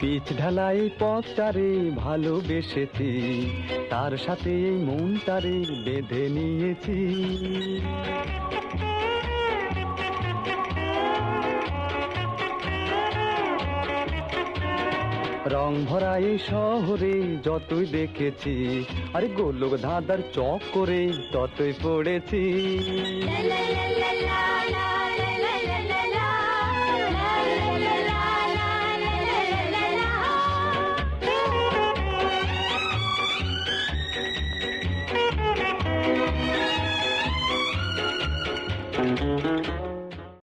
Pitch ঢালাই পথটারে ভালোবেসেছি, তার সাথে এই মনটারে বেঁধে নিয়েছি। রং ভরা এই শহরে যতই দেখেছি, আরে গোলক ধাঁধার চক করে ততই পড়েছি।